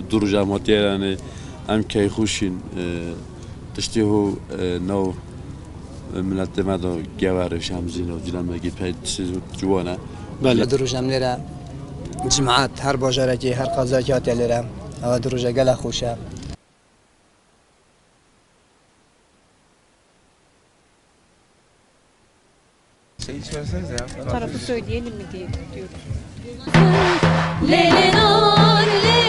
دور جامعتی رانه ام که خوشین تشتی هو نو ملت ما دو گوارش هم زینو دیلم مگی پید چیز جوانه بله. بله دور جامعه را جماعت هر باجاره که هر قضاکات لرم او دور جگل خوشه. Tarafı söyleyelim mi diye diyorum. Leyla, Leyla.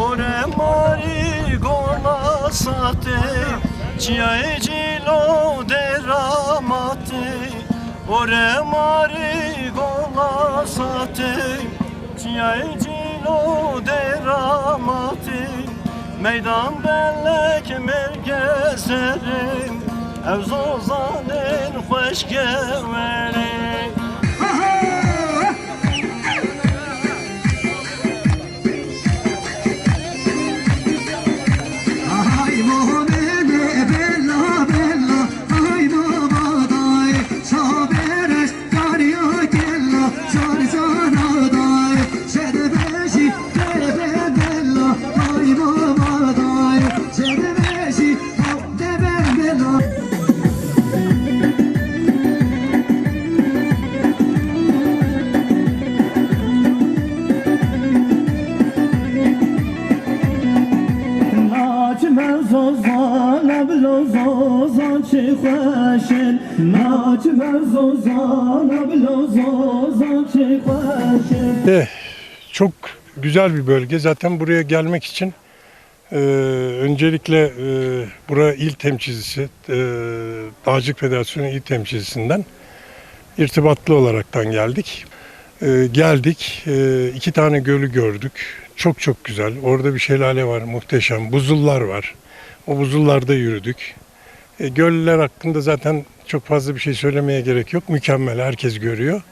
Ore mari gona sate Ciae cilo deramate. Ore mari gona sate Ciae cilo deramate Meydan bellek mergezerim Evzozanen hoş geverim زوزان بلو زوزان چه خوشن ناچمه زوزان بلو زوزان چه خوشن Eh, çok güzel bir bölge. Zaten buraya gelmek için e, öncelikle e, bura il temsilcisi, e, Dağcılık Federasyonu il temsilcisinden irtibatlı olaraktan geldik. E, geldik, e, iki tane gölü gördük. Çok çok güzel. Orada bir şelale var, muhteşem. Buzullar var. O buzullarda yürüdük. E, göller hakkında zaten çok fazla bir şey söylemeye gerek yok. Mükemmel, herkes görüyor.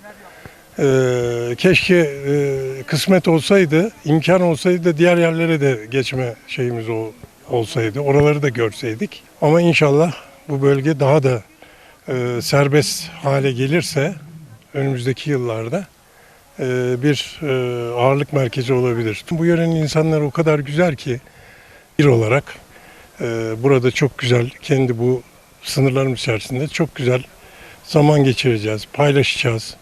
Ee, keşke e, kısmet olsaydı, imkan olsaydı da diğer yerlere de geçme şeyimiz o, olsaydı. Oraları da görseydik. Ama inşallah bu bölge daha da e, serbest hale gelirse önümüzdeki yıllarda e, bir e, ağırlık merkezi olabilir. Bu yörenin insanları o kadar güzel ki bir olarak e, burada çok güzel kendi bu sınırlarımız içerisinde çok güzel zaman geçireceğiz, paylaşacağız.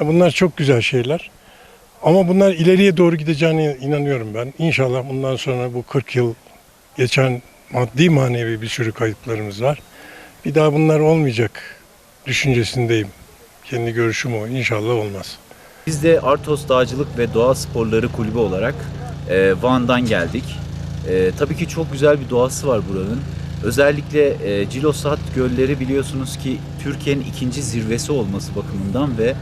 Bunlar çok güzel şeyler. Ama bunlar ileriye doğru gideceğine inanıyorum ben. İnşallah bundan sonra bu 40 yıl geçen maddi manevi bir sürü kayıplarımız var. Bir daha bunlar olmayacak düşüncesindeyim. Kendi görüşüm o. İnşallah olmaz. Biz de Artos Dağcılık ve Doğa Sporları Kulübü olarak e, Van'dan geldik. E, tabii ki çok güzel bir doğası var buranın. Özellikle e, Cilosat Gölleri biliyorsunuz ki Türkiye'nin ikinci zirvesi olması bakımından ve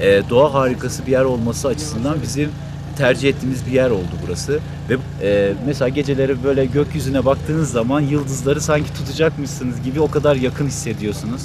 e, doğa harikası bir yer olması açısından bizim tercih ettiğimiz bir yer oldu burası. Ve e, mesela geceleri böyle gökyüzüne baktığınız zaman yıldızları sanki tutacakmışsınız gibi o kadar yakın hissediyorsunuz.